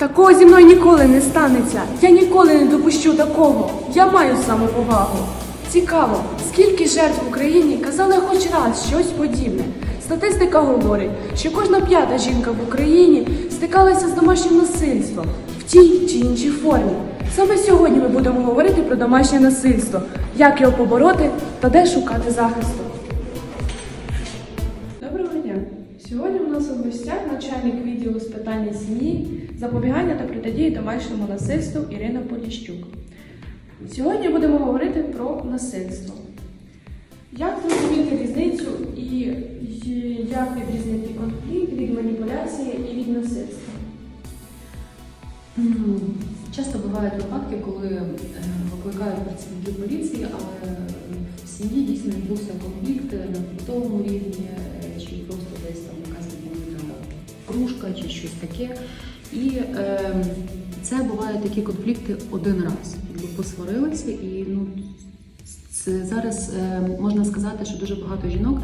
Такого зі мною ніколи не станеться. Я ніколи не допущу такого. Я маю самоповагу. Цікаво, скільки жертв в Україні казали хоч раз щось подібне. Статистика говорить, що кожна п'ята жінка в Україні стикалася з домашнім насильством в тій чи іншій формі. Саме сьогодні ми будемо говорити про домашнє насильство, як його побороти та де шукати захисту. Доброго дня! Сьогодні у нас у гостях начальник відділу з питання сім'ї, запобігання та протидії домашньому насильству Ірина Поліщук. Сьогодні будемо говорити про насильство. Як зрозуміти різницю і як відрізнити конфлікт від маніпуляції і від насильства? Часто бувають випадки, коли е, викликають працівників поліції, але в сім'ї дійсно відбувся конфлікт на побутовому рівні, е, чи просто десь там якась непомітна кружка чи щось таке. І е, це бувають такі конфлікти один раз. Якби посварилися, і ну це зараз е, можна сказати, що дуже багато жінок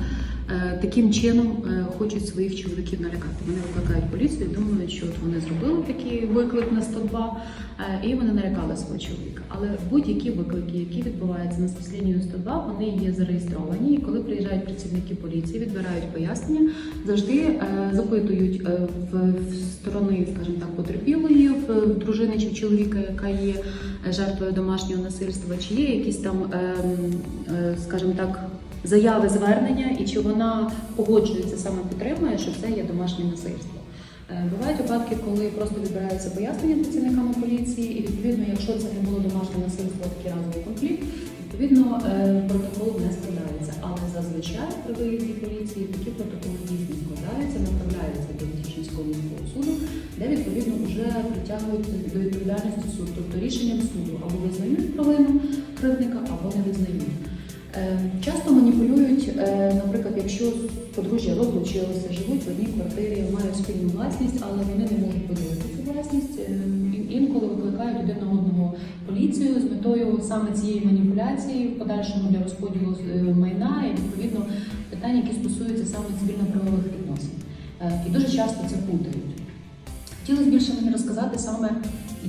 таким чином е, хочуть своїх чоловіків налякати. Вони викликають поліцію, думають, що от вони зробили такий виклик на 102, е, і вони налякали свого чоловіка. Але будь-які виклики, які відбуваються на спецлінію 102, вони є зареєстровані. І коли приїжджають працівники поліції, відбирають пояснення, завжди е, запитують е, в, сторони, скажімо так, потерпілої в дружини чи в чоловіка, яка є е, жертвою домашнього насильства, чи є якісь там, ем, е, скажімо так, заяви звернення, і чи вона погоджується саме підтримує, що це є домашнє насильство. Е, Бувають випадки, коли просто відбираються пояснення працівниками поліції, і відповідно, якщо це не було домашнє насильство, такий разовий конфлікт, відповідно е, протокол не складається. Але зазвичай при виїзді поліції такі протоколи дійсно складаються, направляються до Тішинського міського суду, де відповідно вже притягують до відповідальності суд. Тобто рішенням суду або визнають провину кривдника, або не визнають. Е, Часто маніпулюють, е, наприклад, якщо подружжя розлучилося, живуть в одній квартирі, мають спільну власність, але вони не можуть поділити цю власність. е, Інколи викликають один на одного поліцію з метою саме цієї маніпуляції в подальшому для розподілу майна і відповідно питань, які стосуються саме цивільно-правових відносин. І дуже часто це путають. Хотілося більше мені розказати саме,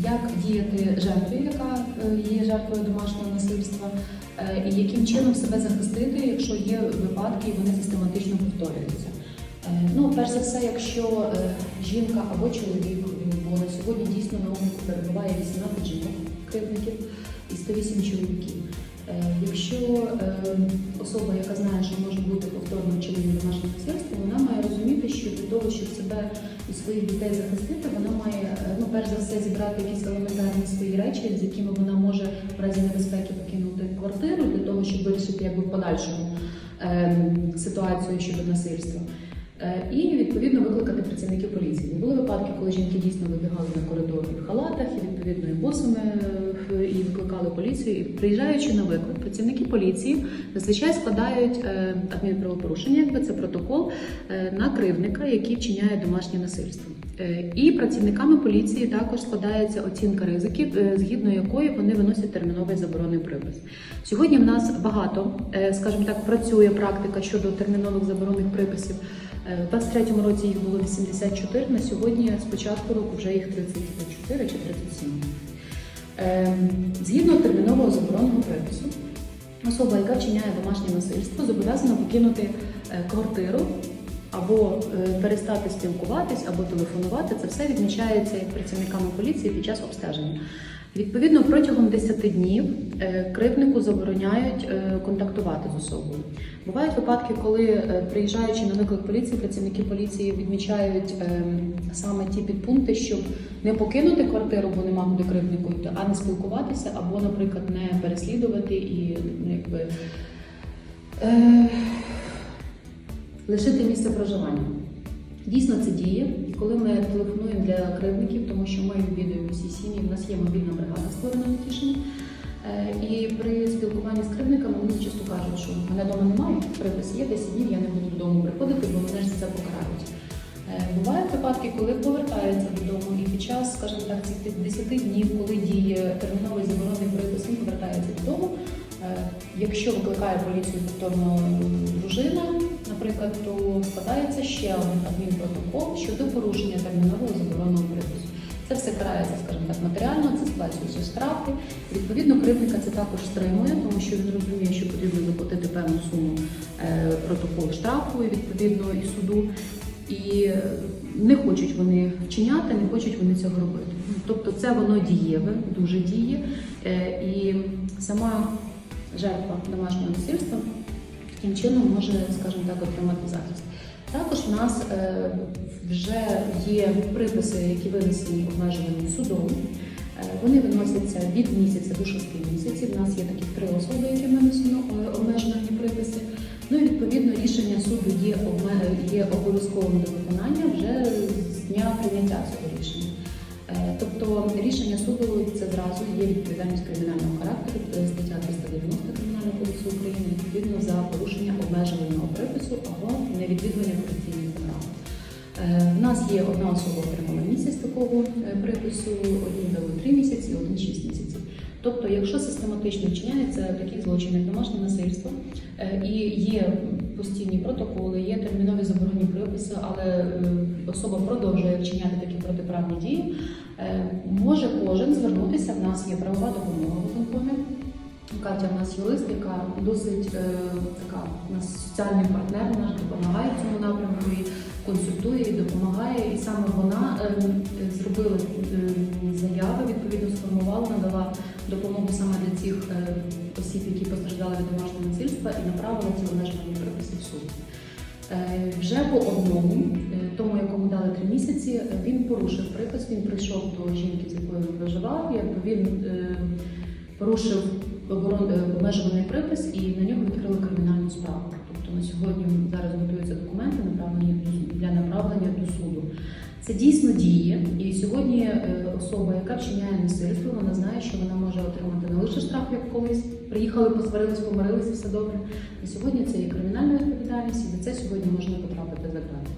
як діяти жертві, яка е, є жертвою домашнього насильства, е, і яким чином себе захистити, якщо є випадки і вони систематично повторюються. Е, Ну, перш за все, якщо жінка або чоловік, бо на сьогодні дійсно на обліку перебуває 18 жінок кривдників і 108 чоловіків. Е, Якщо е, особа, яка знає, що може бути повторно вчинення домашнього насильства, вона має розуміти, що для того, щоб себе і своїх дітей захистити, вона має е, ну, перш за все зібрати якісь елементарні свої речі, з якими вона може в разі небезпеки покинути квартиру для того, щоб вирішити якби в подальшому е, ситуацію щодо насильства. І відповідно викликати працівників поліції. Були випадки, коли жінки дійсно вибігали на коридор в халатах і відповідно і босами і викликали поліцію. І приїжджаючи на виклик, працівники поліції зазвичай складають е, адмінправопорушення, якби це протокол е, на кривдника, який вчиняє домашнє насильство. Е, І працівниками поліції також складається оцінка ризиків, згідно якої вони виносять терміновий заборонний припис. Сьогодні в нас багато, скажімо так, працює практика щодо термінових заборонних приписів. У 23-му році їх було 84, на сьогодні з початку року вже їх 34 чи 37. Е, Згідно термінового заборонного припису, особа, яка вчиняє домашнє насильство, зобов'язана покинути е, квартиру або е, перестати спілкуватись, або телефонувати. Це все відмічається працівниками поліції під час обстеження. Відповідно, протягом 10 днів е, кривднику забороняють е, контактувати з особою. Бувають випадки, коли е, приїжджаючи на виклик поліції, працівники поліції відмічають саме ті підпункти, щоб не покинути квартиру, бо нема куди кривднику йти, а не спілкуватися, або, наприклад, не переслідувати і ну, якби. Лишити місце проживання. Дійсно, це діє. І коли ми телефонуємо для кривдників, тому що ми відвідуємо всі сім'ї, в нас є мобільна бригада створена на Тішині. Е, І при спілкуванні з кривдниками вони часто кажуть, що мене вдома немає, припис є 10 днів, я не буду додому приходити, бо мене ж це покарають. Е, Бувають випадки, коли повертаються додому, і під час, скажімо так, цих 10 днів, коли діє терміновий заборонний припис, він повертається додому. Е, Якщо викликає поліцію повторно дружина, наприклад, то складається ще один адмінпротокол щодо порушення термінового заборонного припису. Це все карається, скажімо так, матеріально, це сплачуються штрафи. Відповідно, кривдника це також стримує, тому що він розуміє, що потрібно заплатити певну суму е, протокол штрафу і відповідно і суду. І е, не хочуть вони вчиняти, не хочуть вони цього робити. Тобто це воно дієве, дуже діє. Е, І сама жертва домашнього насильства таким чином може, скажімо так, отримати захист. Також в нас е, вже є приписи, які винесені обмежуваним судом. Е, Вони виносяться від місяця до шести місяців. У нас є таких три особи, які винесено е, обмежувані приписи. Ну і відповідно рішення суду є, є обов'язковим до виконання вже з дня прийняття цього рішення. Е, Тобто рішення суду це зразу є відповідальність кримінального характеру, стаття 390 Кримінального кодексу України, відповідно за порушення обмежуваного припису або невідвідування операційних програм. Е, У нас є одна особа отримала місяць такого е, припису, одні дали 3 місяці, один 6 місяців. Тобто, якщо систематично вчиняється такі злочини, домашнє насильство, е, і є постійні протоколи, є термінові заборонні приписи, але е, особа продовжує вчиняти такі протиправні дії, е, може кожен звернутися. В нас є правова допомога в виконкомі. Катя в нас юрист, яка досить е, така у нас соціальний партнер, наш допомагає цьому напрямку і консультує і допомагає. І саме вона е, е, зробила е, заяви, відповідно сформувала, надала допомогу саме для цих е, осіб, які постраждали від домашнього насильства, і направила ці обмежені приписи в суд. Е, Вже по одному, е, тому якому дали три місяці, е, він порушив припис. Він прийшов до жінки, з якою він проживав. Якби він порушив обмежуваний припис і на нього відкрили кримінальну справу. Тобто на сьогодні зараз готуються документи, направлені для направлення до суду. Це дійсно діє, і сьогодні е, особа, яка вчиняє насильство, вона знає, що вона може отримати не лише штраф, як колись. Приїхали, посварились, помирилися, все добре. На сьогодні це є кримінальна відповідальність, і за це сьогодні можна потрапити за грати.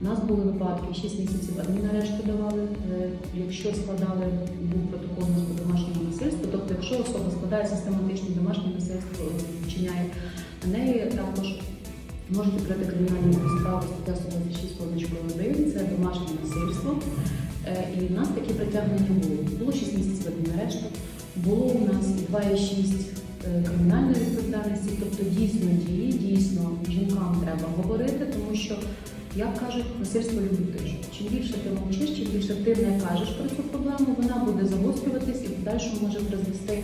У нас були випадки 6 місяців адмінарешту давали, е, якщо складали був протокол на домашнього насильства, тобто якщо особа складає систематичне домашнє насильство, вчиняє на неї також можуть відкрити кримінальну справу стаття 126 позначкою 1, це домашнє насильство. Е, І в нас такі притягнення було. Було 6 місяців адмінарешту, було у нас 2,6 е, кримінальної відповідальності, тобто дійсно дії, дійсно жінкам треба говорити, тому що, як кажуть, насильство любить тишу. Чим більше ти мовчиш, чим більше ти не кажеш про цю проблему, вона буде загострюватись і в подальшому може призвести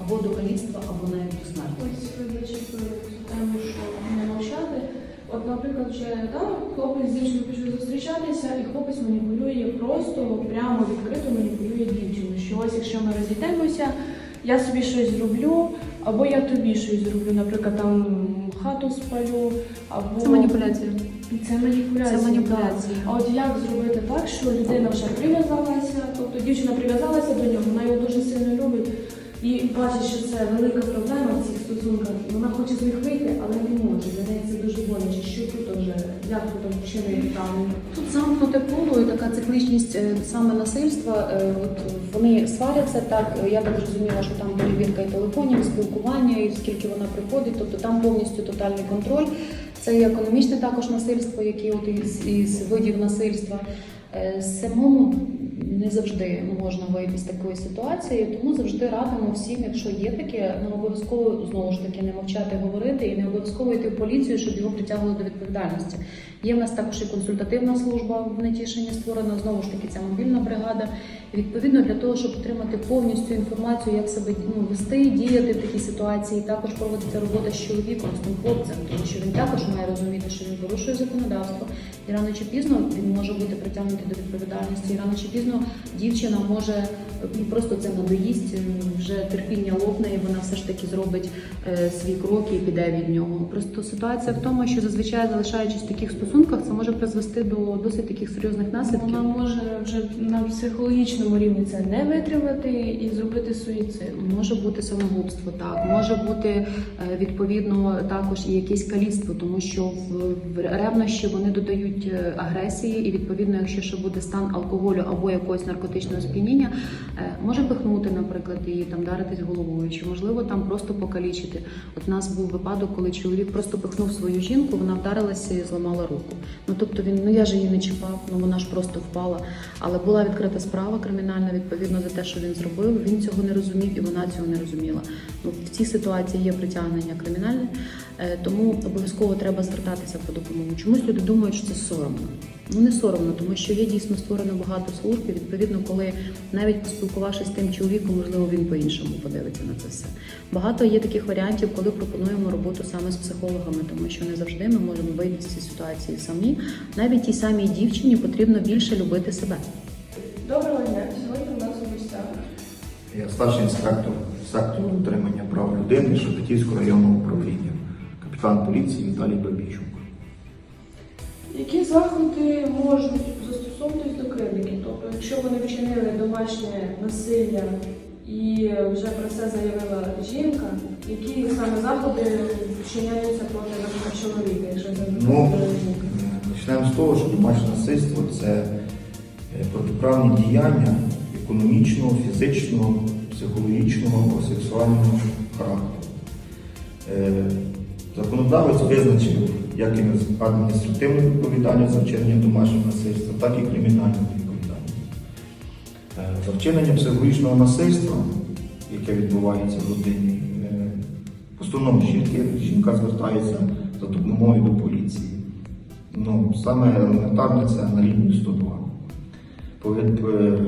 або до каліцтва, або навіть до смерті. Наприклад, вже да, хлопець з дівчиною пішли зустрічатися, і хлопець маніпулює просто прямо відкрито маніпулює дівчину. Що ось якщо ми розійдемося, я собі щось зроблю, або я тобі щось зроблю, наприклад, там хату спалю, або Це маніпуляція. Це маніпуляція. Це маніпуляція. А от як зробити так, що людина вже прив'язалася, тобто дівчина прив'язалася до нього, вона його дуже сильно любить і бачить, що це велика проблема в цих стосунках, вона хоче з них вийти, але не може. Для неї це дуже боляче. Що тут вже як тут вчинити там? Тут замкнуте коло і така циклічність е, саме насильства. Е, От вони сваряться так. е, Я так зрозуміла, що там перевірка і телефонів, і спілкування, і скільки вона приходить. Тобто там повністю тотальний контроль. Це і економічне також насильство, яке от із, із видів насильства. Самому не завжди можна вийти з такої ситуації, тому завжди радимо всім, якщо є таке, не обов'язково знову ж таки не мовчати, говорити і не обов'язково йти в поліцію, щоб його притягнули до відповідальності. Є в нас також і консультативна служба в Нетішині створена, знову ж таки, ця мобільна бригада. І, Відповідно, для того, щоб отримати повністю інформацію, як себе ну, вести, діяти в такій ситуації, також проводиться робота з чоловіком, з тим хлопцем, тому що він також має розуміти, що він порушує законодавство, і рано чи пізно він може бути притягнутий до відповідальності. І рано чи пізно дівчина може ну, просто це надоїсть, е, вже терпіння лопне, і вона все ж таки зробить е, свій крок і піде від нього. Просто ситуація в тому, що зазвичай залишаючись в таких стосунках, це може призвести до досить таких серйозних наслідків. Вона може вже на психологічному рівні це не витримати і зробити суїцид. Може бути самогубство, так може бути е, відповідно також і якесь каліцтво, тому що в ревнощі вони додають агресії, і відповідно, якщо ще буде стан алкоголю або якогось наркотичного сп'яніння, Може пихнути, наприклад, і там даритись головою, чи можливо там просто покалічити. От у нас був випадок, коли чоловік просто пихнув свою жінку, вона вдарилася і зламала руку. Ну тобто він, ну я ж її не чіпав, ну вона ж просто впала. Але була відкрита справа кримінальна відповідно за те, що він зробив. Він цього не розумів, і вона цього не розуміла. Ну в цій ситуації є притягнення кримінальне, е, тому обов'язково треба звертатися по допомогу. Чомусь люди думають, що це соромно. Ну не соромно, тому що є дійсно створено багато служб. І відповідно, коли навіть поспілкувавшись з тим чоловіком, можливо, він по-іншому подивиться на це все. Багато є таких варіантів, коли пропонуємо роботу саме з психологами, тому що не завжди ми можемо вийти з цієї ситуації самі. Навіть тій самій дівчині потрібно більше любити себе. Доброго дня. Сьогодні у нас у гостях. Я старший інспектор сектору дотримання прав людини Шепетівського районного управління, капітан поліції Віталій Бабійчук. Які заходи можуть застосовуватись до кривдників? Тобто, якщо вони вчинили домашнє насилля і вже про це заявила жінка, які саме заходи вчиняються проти чоловіка, якщо це Ну, е, почнемо з того, що домашнє насильство це е, протиправні діяння економічного, фізичного, психологічного або сексуального характеру. Законодавець визначив як і адміністративну відповідальність за вчинення домашнього насильства, так і кримінальну відповідальність. Е, За вчинення психологічного насильства, яке відбувається в родині, е, в жінки, жінка звертається за допомогою до поліції. Ну, саме елементарне це на лінію 102. Повід- е,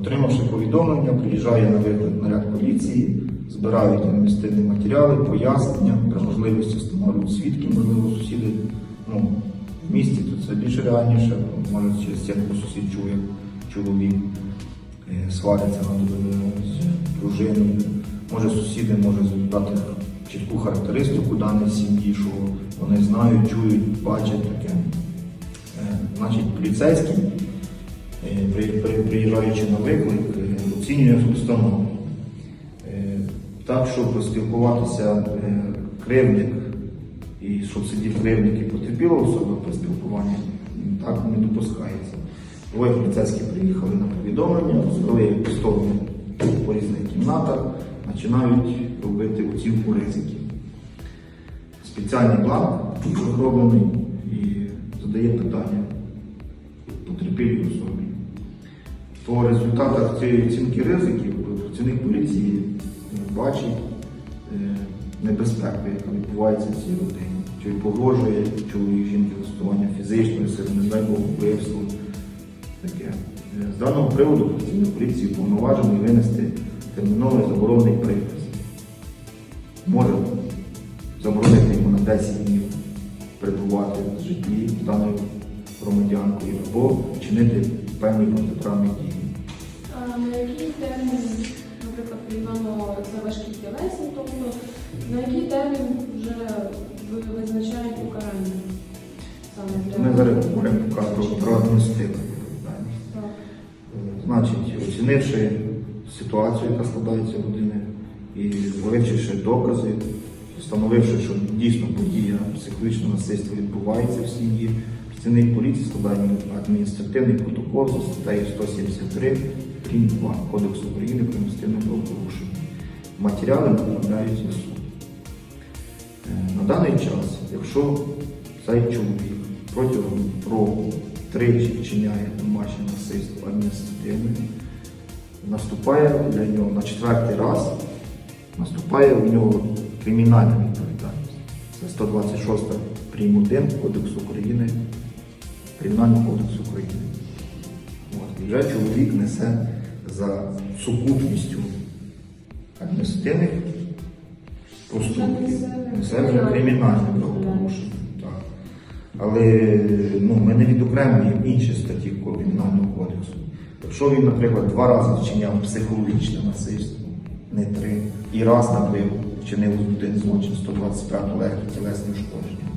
Отримавши повідомлення, приїжджає на виклик наряд поліції, збирають інвестиційні матеріали, пояснення, при можливості встановлюють свідки, можливо, сусіди ну, в місті, то це більш реальніше, може через стінку сусід чує чоловік, е, свариться над е, з дружиною. Може сусіди можуть дати чітку характеристику даної сім'ї, що вони знають, чують, бачать таке. Е, Значить, поліцейський, е, при- при- приїжджаючи на виклик, оцінює установу. Так, щоб спілкуватися е, кривдник і щоб сидів кривдник і потерпіла особа при спілкуванні, так не допускається. Двоє поліцейські приїхали на повідомлення, зброї сторони по різних кімнатах, починають робити оцінку ризиків. Спеціальний бланк розроблений і задає питання потерпілій особі. По результатах цієї оцінки ризиків працівник поліції бачить е, небезпеку, яка відбувається в цій родині. Чи погрожує чоловік жінки застосування фізичної сили, не Бог вбивство. Таке. Е, З даного приводу працівник поліції повноважений винести терміновий заборонний припис. Може заборонити йому на 10 днів перебувати в житті з даною громадянкою або вчинити певні протиправні дії. А на який термін, приймемо це важкі тілесні, тобто на який термін вже ви визначаєте покарання? Ми зараз говоримо про, адміністративну відповідальність. Значить, оцінивши ситуацію, яка складається в родини, і вивчивши докази, встановивши, що дійсно подія психологічного насильства відбувається в сім'ї, працівник поліції складає адміністративний протокол за статтею 173 прим. 2 Кодексу України про адміністративне правопорушення. Матеріали направляються в суд. Е, На даний час, якщо цей чоловік протягом року тричі вчиняє домашнє насильство адміністративне, наступає для нього на четвертий раз, наступає у нього кримінальна відповідальність. Це 126 прим. 1 Кодексу України, Кримінальний кодекс України. От, і вже чоловік несе за сукупністю адміністративних проступків. Несе вже кримінальне правопорушення. Так. Але ну, ми не відокремлюємо інші статті Кримінального кодексу. Якщо він, наприклад, два рази вчиняв психологічне насильство, не три, і раз, наприклад, вчинив людини злочин 125 легкі тілесні ушкодження,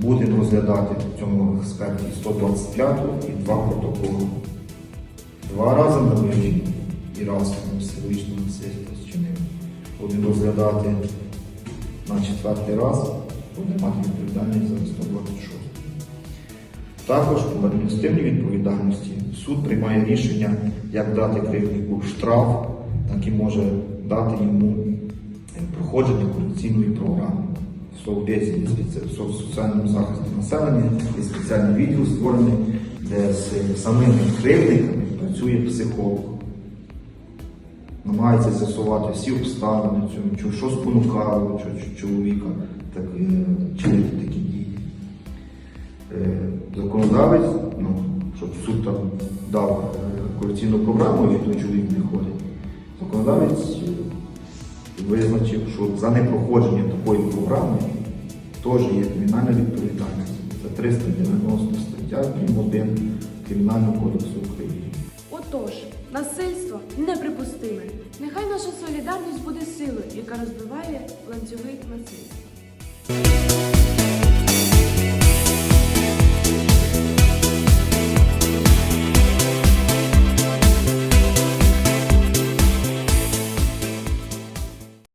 будемо розглядати в цьому аспекті 125 і два протоколи. Два рази на вивчення і раз психологічне насильство вчинив. Будемо розглядати на четвертий раз, буде мати відповідальність за 126. Також по адміністративній відповідальності суд приймає рішення, як дати кривднику штраф, так і може дати йому е, проходження корекційної програми. В соціальному захисті населення є спеціальний відділ створений, де з самими кривдниками працює психолог. Намагається з'ясувати всі обставини цього, що- спонукало чо- чоловіка так, е, чинити такі дії. Е, Законодавець, ну, щоб суд там дав е, корекційну програму, той чоловік не ходить. Законодавець визначив, що за непроходження такої програми теж є кримінальна відповідальність. Це 390 стаття прим. 1 Кримінального кодексу України. Отож, насильство неприпустиме. Нехай наша солідарність буде силою, яка розбиває ланцюги насильства.